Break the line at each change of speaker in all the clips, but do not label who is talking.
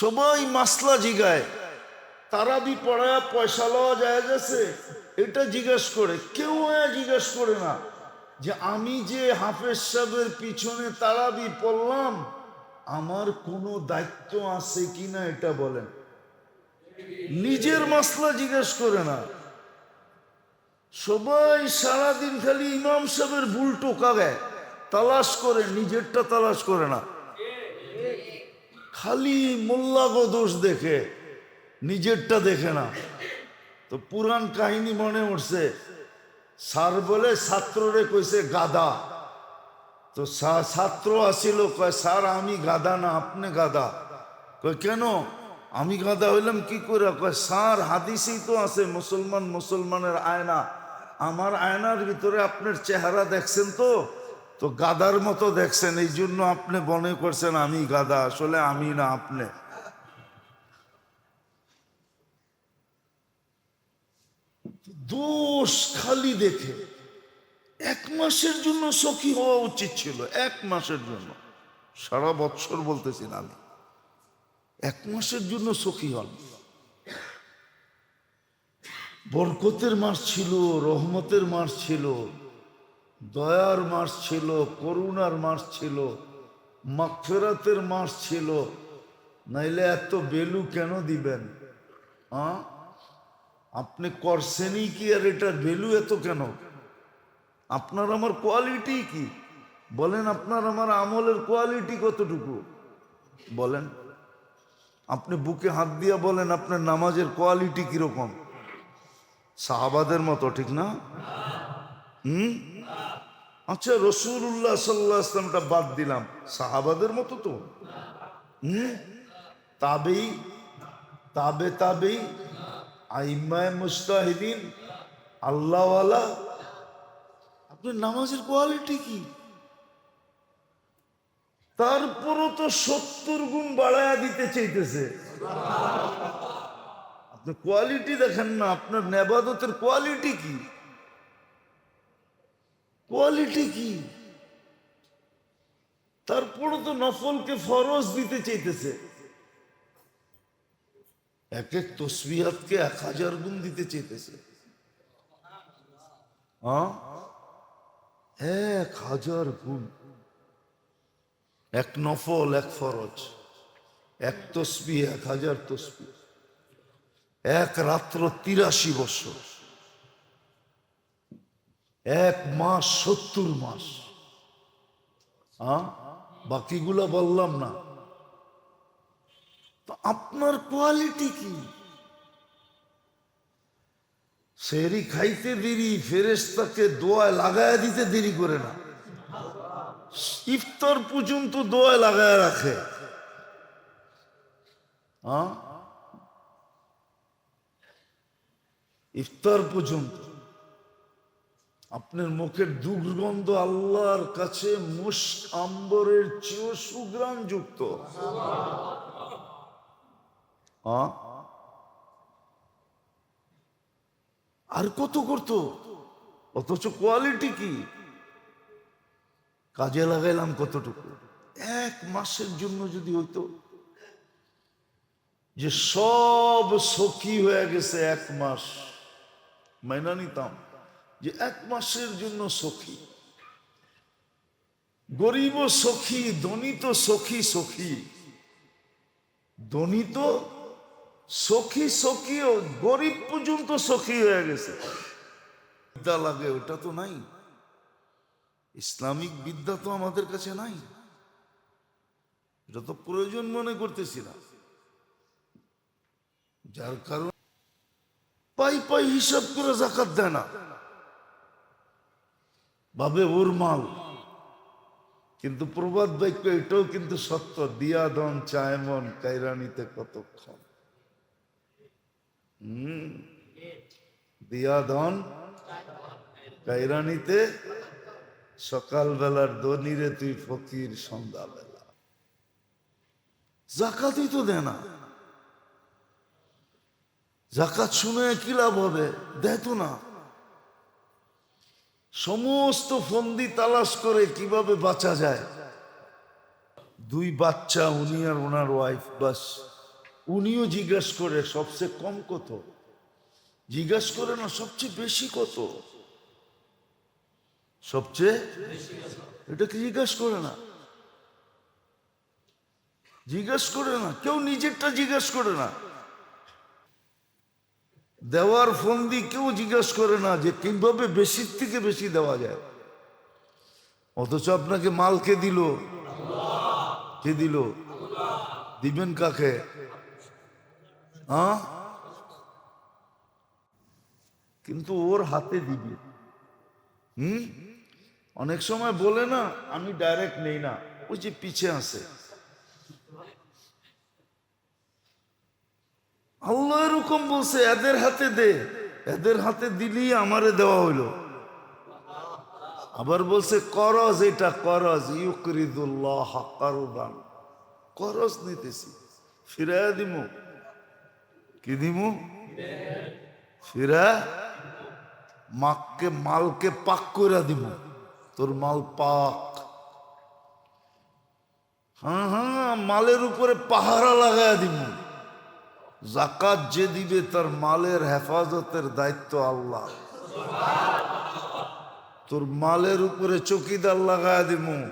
সবাই মাসলা জিগায়। তারা তারাবি পড়ায় পয়সা লওয়া যায় গেছে। এটা জিজ্ঞেস করে, কেউ জিজ্ঞেস করে না যে আমি যে হাফেজ সাহেবের পিছনে তারাবি পড়লাম, আমার কোনো দায়িত্ব আছে কিনা এটা বলেন। নিজের মাসলা জিজ্ঞেস করে না। সবাই সারাদিন খালি ইমাম সাহেবের ভুল টোকা দেয়, তালাশ করে, নিজেরটা তালাশ করে না। খালি মোল্লাগো দোষ দেখে, নিজেরটা দেখে না। তো পুরান কাহিনী মনে উঠছে, স্যার বলে, ছাত্ররে কইছে গাদা। তো ছাত্র আসিল, কয়, স্যার, আমি গাদা না, আপনি গাদা। কয়, কেন? আমি গাদা হইলাম কি করে কয়, স্যার, হাদিসেই তো আছে, মুসলমান মুসলমানের আয়না। আমার আয়নার ভিতরে আপনার চেহারা দেখছেন তো? তো গাদার মতো দেখছেন, এই জন্য আপনি মনে করছেন আমি গাদা, আসলে আমি না আপনি। দোষ খালি দেখে এক মাসের জন্য সখী হওয়া উচিত ছিল, এক মাসের জন্য। সারা বৎসর বলতেছি না আমি, এক মাসের জন্য সখী হন। বরকতের মাস ছিল, রহমতের মাস ছিল দয়ার মাস ছিল, করুণার মাস ছিল, মাগফেরাতের মাস ছিল। নাইলে এত বেলু কেন দিবেন? হ্যাঁ আপনি করছেনই কি আর এটার ভ্যালু এত কেন? আপনার আমার কোয়ালিটি কি? বলেন, আপনার আমার আমলের কোয়ালিটি কতটুকু? বলেন। আপনি বুকে হাত দিয়া বলেন, আপনার নামাজের কোয়ালিটি কীরকম? সাহাবাদের মতো, ঠিক না? হুম? আচ্ছা রসুল্লাহ সাল্লাহ বাদ দিলাম। সাহাবাদের মতো তো। হুম? তাবেই তাবে তাবেই আইমায় মুস্তাহিদিন, আল্লাহওয়ালা। আপনার নামাজের কোয়ালিটি কি? তারপরও তো সত্তর গুণ বাড়ায়া দিতে চাইতেছে। আপনি কোয়ালিটি দেখেন না, আপনার নেবাদতের কোয়ালিটি কি? কোয়ালিটি কি? তারপরও তো নফলকে ফরজ দিতে চাইতেছে। এক এক তসবিহাতকে এক হাজার গুণ দিতে হ্যাঁ? এক হাজার গুণ। এক নফল, এক ফরজ। এক তসবি এক হাজার তসবি এক রাত্র তিরাশি বছর। এক মাস, সত্তর মাস। হ্যাঁ বাকিগুলা বললাম না। তো আপনার কোয়ালিটি কি? সেরি খাইতে দেরি ফেরেস্তাকে দোয়ায় লাগায় দিতে দেরি করে না। ইফতার পর্যন্ত দোয়ায় লাগায় রাখে। ইফতার পর্যন্ত। আপনার মুখের দুর্গন্ধ আল্লাহর কাছে মুশ আম্বরের চেয়েও সুগ্রাম যুক্ত? আর কত করতো? অথচ কোয়ালিটি কি? কাজে লাগাইলাম কতটুকু? এক মাসের জন্য যদি হইতো। যে সব সখী হয়ে গেছে এক মাস। মাইনা নিতাম। যে এক মাসের জন্য সখী। গরিব সখী, দনিত সখী সখী। দনিত সখী সখী ও গরিব পর্যন্ত সখী হয়ে গেছে। বিদ্যা লাগে, ওটা তো নাই। ইসলামিক বিদ্যা তো আমাদের কাছে নাই। এটা তো প্রয়োজন মনে করতেছি না। যার কারণ পাই পাই হিসাব করে জাকাত দেয় না। ভাবে ওর মাল কিন্তু প্রবাদ বাক্য এটাও কিন্তু সত্য। দিয়া দন চায় মন, কাইরানিতে কতক্ষণ? হম। দিয়া ধন কাইরানিতে সকালবেলার দনিরে তুই ফকির সন্ধ্যাবেলা। জাকাতই তো দেয় না। জাকাত শুনে কি লাভ হবে? দেয় তো না। সমস্ত ফন্দি তালাশ করে কীভাবে বাঁচা যায়? দুই বাচ্চা, উনি আর ওনার ওয়াইফ বাস। উনিও জিজ্ঞেস করে, সবচেয়ে কম কত? জিজ্ঞেস করে না, সবচেয়ে বেশি কত? সবচেয়ে? এটা কি জিজ্ঞেস করে না? জিজ্ঞেস করে না, কেউ নিজেরটা জিজ্ঞেস করে না। দেওয়ার ফন্দি কেউ জিজ্ঞেস করে না যে কীভাবে বেশির থেকে বেশি দেওয়া যায়। অথচ আপনাকে মাল কে দিল? কে দিল? দিবেন কাকে? হ্যাঁ কিন্তু ওর হাতে দিবে। হুম? অনেক সময় বলে না, আমি ডাইরেক্ট নেই না। ওই যে পিছে আছে। আল্লাহ এরকম বলছে, এদের হাতে দে। এদের হাতে দিলি আমারে দেওয়া হইল। আবার বলছে, করজ, এটা করজ, ইউকরিদুল্লাহ হাক্কারুদান করজ নিতেছি ফিরাইয়া দিমু। কি দিমু? ফিরা মাককে, মালকে পাক করে দিমু। তোর মাল পাক। হ্যাঁ হ্যাঁ মালের উপরে পাহারা লাগায় দিমু। জাকাত যে দিবে তার মালের হেফাজতের দায়িত্ব আল্লাহ। তোর মালের উপরে চকিদার লাগায় দিমু।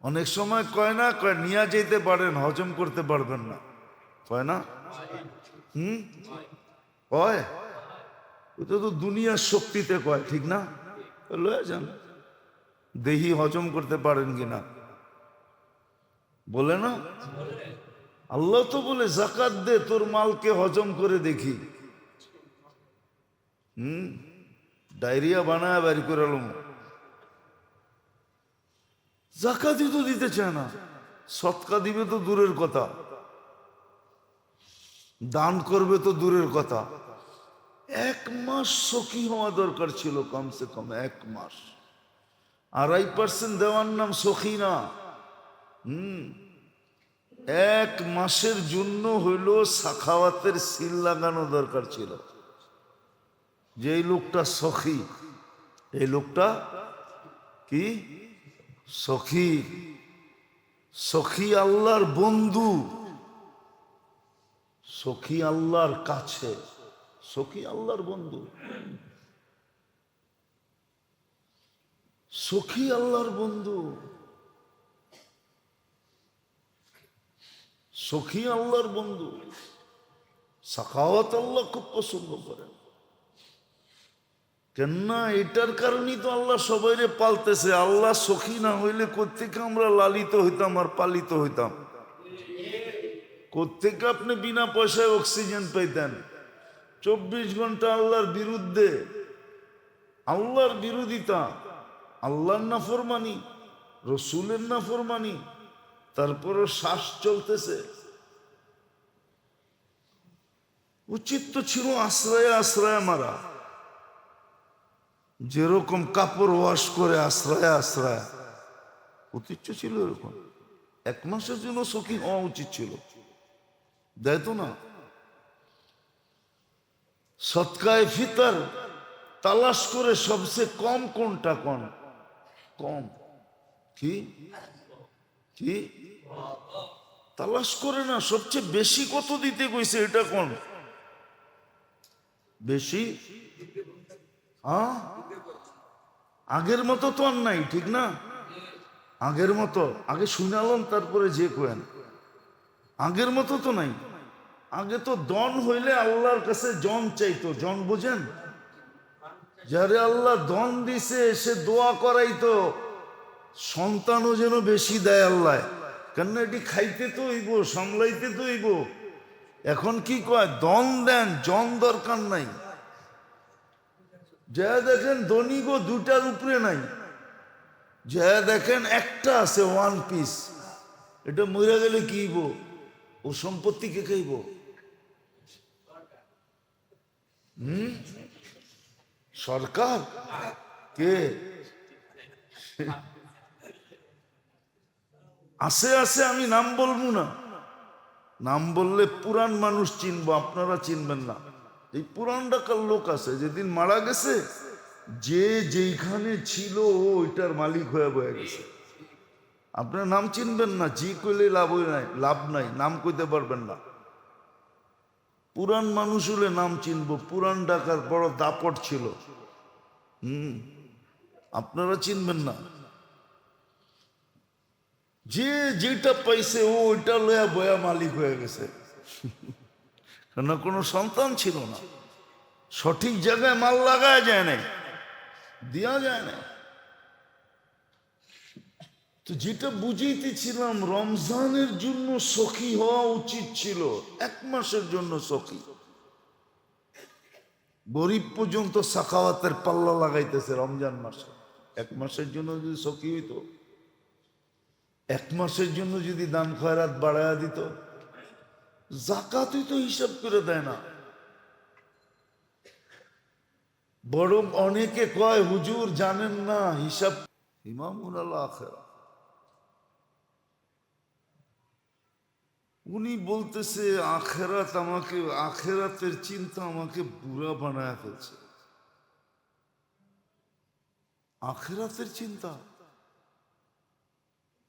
অনেক সময় কয় না, কয় নিয়ে যেতে পারেন, হজম করতে পারবেন না। কয় না? হুম? কয় ওটা তো দুনিয়ার শক্তিতে কয়, ঠিক না? লয়ে যান। দেহি হজম করতে পারেন কিনা বলে না? আল্লাহ তো বলে, জাকাত দে, তোর মালকে হজম করে দেখি। হুম? ডায়রিয়া বানায় বাড়ি করে এলাম জাকাতই তো দিতে চায় না। সৎকা দিবে তো দূরের কথা। দান করবে তো দূরের কথা। এক মাস সখী হওয়া দরকার ছিল কমসে কম এক মাস। আড়াই পার্সেন্ট দেওয়ার নাম সখী না। হুম? এক মাসের জন্য হইল সাখাওয়াতের সিল লাগানো দরকার ছিল। যে লোকটা সখী, এই লোকটা কি? সখী। সখী আল্লাহর বন্ধু। সখী আল্লাহর কাছে। সখী আল্লাহর বন্ধু। সখী আল্লাহর বন্ধু। সখী আল্লাহর বন্ধু। সাখাওয়াত আল্লাহ খুব পছন্দ করেন। কেননা এটার কারণেই তো আল্লাহ সবাইরে পালতেছে। আল্লাহ সখী না হইলে কোথেকে আমরা লালিত হইতাম আর পালিত হইতাম? কোথেকে আপনি বিনা পয়সায় অক্সিজেন পাইতেন? চব্বিশ ঘণ্টা আল্লাহর বিরুদ্ধে। আল্লাহর বিরোধিতা। আল্লাহর না নাফরমানি। রসুলের না নাফরমানি। তারপরও শ্বাস চলতেছে। উচিত তো ছিল আশ্রয়ে আশ্রয়ে মারা। যেরকম কাপড় ওয়াশ করে আশ্রয় আশ্রয়। ঐতিহ্য ছিল এরকম। এক মাসের জন্য সখী হওয়া উচিত ছিল। দেয় তো না? সৎকায় ফিতার, তালাশ করে সবচেয়ে কম কোনটা কোন? কম। কি? কি? তালাশ করে না, সবচেয়ে বেশি কত দিতে কইছে এটা কোন? বেশি? হ্যাঁ? আগের মতো তো আর নাই, ঠিক না? আগের মতো, আগে শুনালাম তারপরে যে কোয়েন। আগের মতো তো নাই। আগে তো দন হইলে আল্লাহর কাছে জন চাইতো, জন বোঝেন? যারে আল্লাহ দন দিছে, সে দোয়া করাইতো সন্তানও যেন বেশি দেয় আল্লাহ। কেন এটি খাইতে তো হইব, সামলাইতে তো হইব। এখন কি কয়? দন দেন, জন দরকার নাই। যা দেখেন ধনী গো দুটার উপরে নাই। যা দেখেন একটা আছে ওয়ান পিস এটা মরে গেলে কি ও সম্পত্তি কে খাইব? হুম? সরকার? কে? আছে আছে আমি নাম বলব না। নাম বললে পুরান মানুষ চিনবো, আপনারা চিনবেন না। এই পুরান ডাকার লোক আছে, যেদিন মারা গেছে, যে যেইখানে ছিল ওইটার মালিক হয়ে বয়ে গেছে। আপনার নাম চিনবেন না, জি কইলে লাভ নাই লাভ নাই, নাম কইতে পারবেন না। পুরান মানুষ হলে নাম চিনব পুরান ডাকার বড় দাপট ছিল। হুম, আপনারা চিনবেন না। যে যেটা পাইছে ও, ওইটা লয়া বয়া মালিক হয়ে গেছে। কেন, কোনো সন্তান ছিল না। সঠিক জায়গায় মাল লাগায় যায় না দেওয়া যায় না তো যেটা বুঝাইতেছিলাম, রমজানের জন্য সখী হওয়া উচিত ছিল, এক মাসের জন্য সখী। গরিব পর্যন্ত সাখাওয়াতের পাল্লা লাগাইতেছে রমজান মাসে। এক মাসের জন্য যদি সখী হইতো এক মাসের জন্য যদি দান খয়রাত বাড়ায়া দিত, জাকাতই তো হিসাব করে দেয় না। বরং অনেকে কয়, হুজুর, জানেন না, হিসাব ইমামুল আল্লাহ উনি বলতেছে, আখেরাত আমাকে, আখেরাতের চিন্তা আমাকে বুড়া বানায় ফেলছে। আখেরাতের চিন্তা?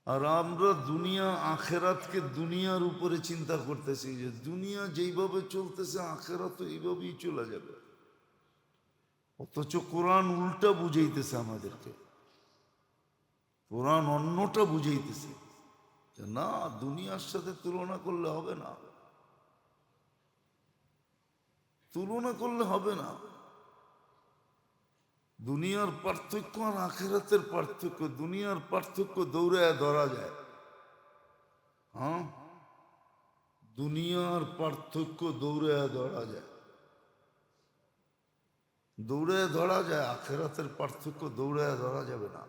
আর আমরা দুনিয়া, আখেরাতকে দুনিয়ার উপরে চিন্তা করতেছি যে দুনিয়া যেইভাবে চলতেছে, আখেরাত এইভাবেই চলে যাবে। অথচ কোরআন উল্টা বুঝাইতেছে আমাদেরকে। কোরআন অন্যটা বুঝাইতেছে না, দুনিয়ার সাথে তুলনা করলে হবে না। তুলনা করলে হবে না। দুনিয়ার পার্থক্য আর আখেরাতের পার্থক্য, দুনিয়ার পার্থক্য দৌড়ায়, ধরা যায়। হ্যাঁ? দুনিয়ার পার্থক্য দৌড়ে ধরা যায়। দৌড়ায়, ধরা যায়, আখেরাতের পার্থক্য দৌড়ায়, ধরা যাবে না।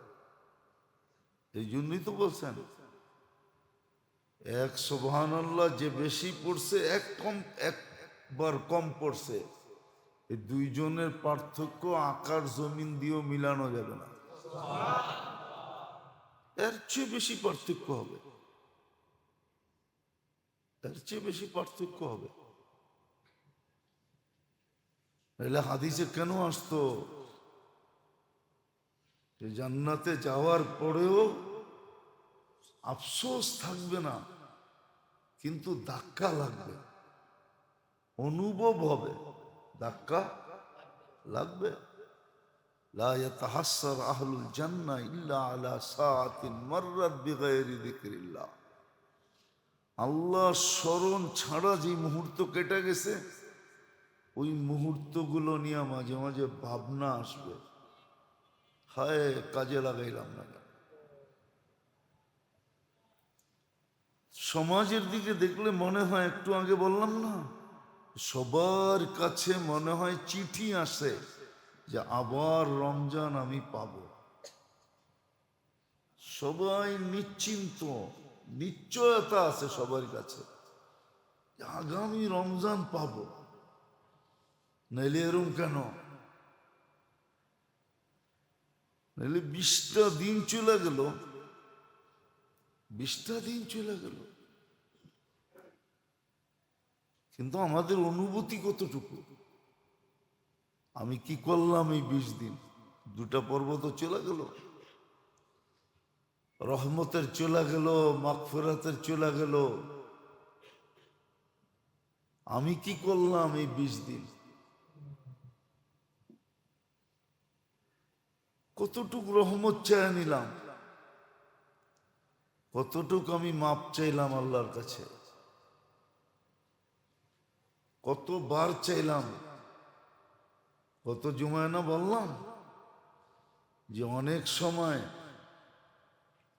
এই জন্যই তো বলছেন, এক সোভান যে বেশি পড়ছে, এক কম, একবার কম পড়ছে। এই দুইজনের পার্থক্য আকার, জমিন দিয়েও মিলানো যাবে না। এর চেয়ে বেশি পার্থক্য হবে। এর চেয়ে বেশি পার্থক্য হবে। এলে হাদিসে কেন আসতো? জান্নাতে যাওয়ার পরেও আফসোস থাকবে না, কিন্তু ধাক্কা লাগবে, অনুভব হবে। ধাক্কা লাগবে لا يتحسر أهل الجنة إلا على ساعة مرت بغير ذكر الله আল্লাহ স্মরণ ছাড়া যে মুহূর্ত কেটে গেছে ওই মুহূর্তগুলো নিয়ে মাঝে মাঝে ভাবনা আসবে হায় কাজে লাগাইলাম না কেন? সমাজের দিকে দেখলে মনে হয় একটু আগে বললাম না সবার কাছে মনে হয় চিঠি আসে যে আবার রমজান আমি পাব। সবাই নিশ্চিন্ত, নিশ্চয়তা আছে সবার কাছে আগামী রমজান পাব। নাইলে এরম কেন? নাইলে বিশটা দিন চলে গেল, বিশটা দিন চলে গেল। কিন্তু আমাদের অনুভূতি কতটুকু? আমি কি করলাম এই বিশ দিন? দুটা পর্ব তো চলে গেল। রহমতের চলে গেল, মাগফিরাতের চলে গেল। আমি কি করলাম এই বিশ দিন? কতটুক রহমত চায় নিলাম? কতটুক আমি মাপ চাইলাম আল্লাহর কাছে? কতবার চাইলাম, কত জুমায় না বললাম যে অনেক সময়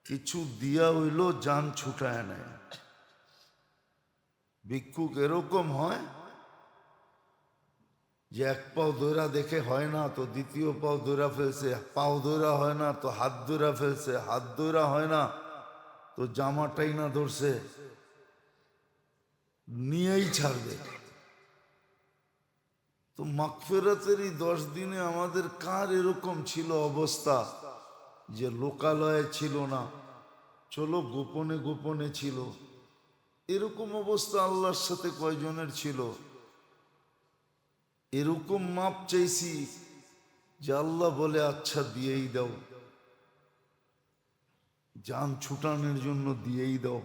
কিছু দিয়া হইল যান ছুটায় নেয় ভিক্ষুক এরকম হয় যে এক পাও দৈরা দেখে হয় না, তো দ্বিতীয় পাও দৈরা ফেলছে পাও দৈরা হয় না, তো হাত দৈরা ফেলছে, হাত দৈরা হয় না, তো জামাটাই না ধরছে, নিয়েই ছাড়বে। তো মাগফেরাতের এই দশ দিনে আমাদের কার এরকম ছিল অবস্থা যে লোকালয়ে ছিল না? চলো গোপনে গোপনে ছিল। এরকম অবস্থা আল্লাহর সাথে কয়জনের ছিল? এরকম মাপ চাইছি যে আল্লাহ বলে আচ্ছা দিয়েই দাও। যান ছুটানোর জন্য দিয়েই দাও।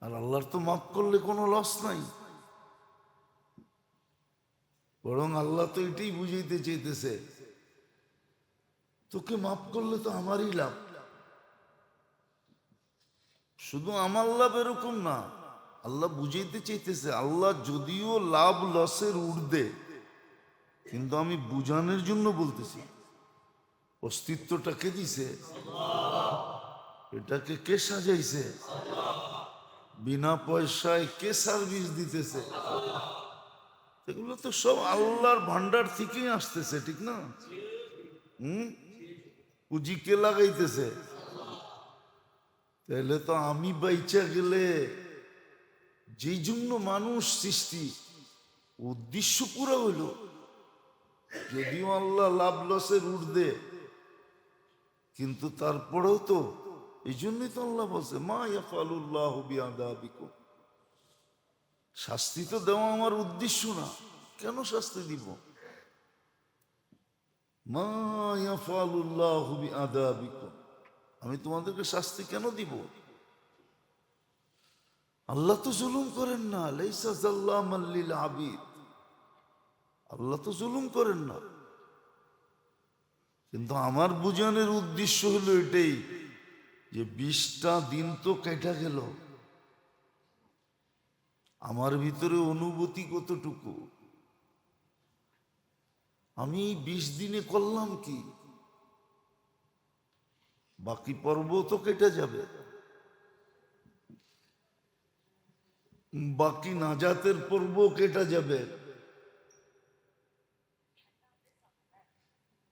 আর আল্লাহর তো মাফ করলে কোনো লস নাই। বরং আল্লাহ তো এটাই বুঝাইতে চাইতেছে। তোকে মাফ করলে তো আমারই লাভ। শুধু আমার লাভ এরকম না, আল্লাহ বুঝাইতে চাইতেছে, আল্লাহ যদিও লাভ লসের উর্ধে কিন্তু আমি বুঝানোর জন্য বলতেছি। অস্তিত্বটা কে দিছে। এটাকে কে সাজাইছে? বিনা পয়সায় কে সার্ভিস দিতেছে? এগুলো তো সব আল্লাহর ভান্ডার থেকেই আসতেছে, ঠিক না? হুম? পুঁজি কে লাগাইতেছে? তাহলে তো আমি বাইচা গেলে যেই জন্য মানুষ সৃষ্টি, উদ্দেশ্য পুরো হইল। যদিও আল্লাহ লাভ লসের উর্ধে কিন্তু তারপরেও তো এই জন্যই তো আল্লাহ বলছে, মা ইয়াফালুল্লাহ বিআদাবিকুম। শাস্তি তো দেওয়া আমার উদ্দেশ্য না। কেন শাস্তি দিব? আমি তোমাদেরকে শাস্তি কেন দিব? আল্লাহ তো জুলুম করেন না। আবিদ। আল্লাহ তো জুলুম করেন না। কিন্তু আমার বুঝানোর উদ্দেশ্য হলো এটাই যে বিশটা দিন তো কেটে গেল। আমার ভিতরে অনুভূতি কতটুকু? আমি বিশ দিনে করলাম কি? বাকি পর্ব তো কেটে যাবে। বাকি নাজাতের পর্ব কেটে যাবে।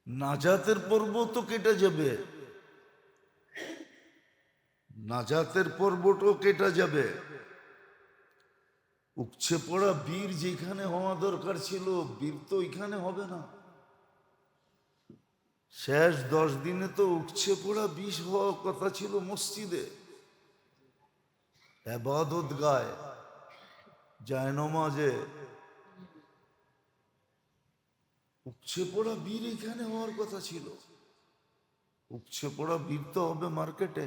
নাজাতের পর্ব তো কেটে যাবে। নাজাতের পর্বটাও কেটে যাবে। উপছে পড়া বীর যেখানে হওয়া দরকার ছিল, বীর তো এখানে হবে না। শেষ দশ দিনে তো উঠছে পড়া বিষ হওয়ার কথা ছিল মসজিদে। এবাদত গায় যায় নমাজে। উপছে পড়া বীর এখানে হওয়ার কথা ছিল। উপছে পড়া বীর তো হবে মার্কেটে।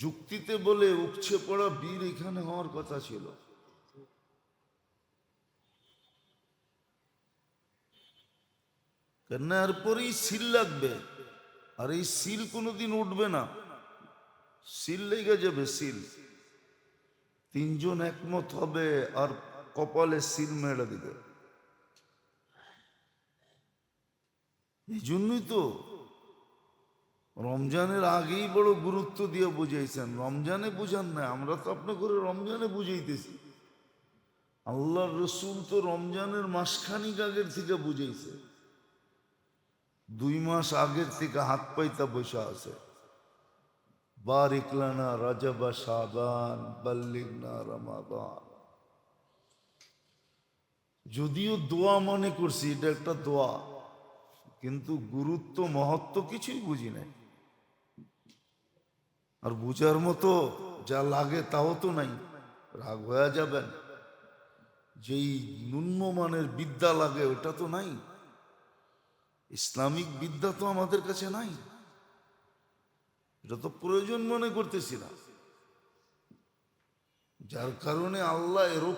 যুক্তিতে বলে উপছে পড়া বীর এখানে হওয়ার কথা ছিল। কেন এরপরেই সিল লাগবে। আর এই সিল কোনোদিন উঠবে না। সিল লেগে যাবে সিল তিনজন একমত হবে আর কপালে সিল মেরে দিবে। এই জন্যই তো রমজানের আগেই বড় গুরুত্ব দিয়ে বুঝাইছেন। রমজানে বুঝান না আমরা তো আপনার করে রমজানে বুঝাইতেছি। আল্লাহ রসুল তো রমজানের মাসখানিক আগের থেকে বুঝাইছে। দুই মাস আগের থেকে হাত পাইতা বসে আছে। বারিকলানা রাজাবা সাবান বাল্লিগনা রমাদান। যদিও দোয়া মনে করছি, এটা একটা দোয়া, কিন্তু গুরুত্ব, মহত্ব কিছুই বুঝি নাই। আর বুঝার মতো যা লাগে তাও তো নাই। রাগ হয়ে যাবেন। যেই নিম্নমানের বিদ্যা লাগে ওটা তো নাই। ইসলামিক বিদ্যা তো আমাদের কাছে নাই। এটা তো প্রয়োজন মনে করতেছি না। যার কারণে আল্লাহ এরকম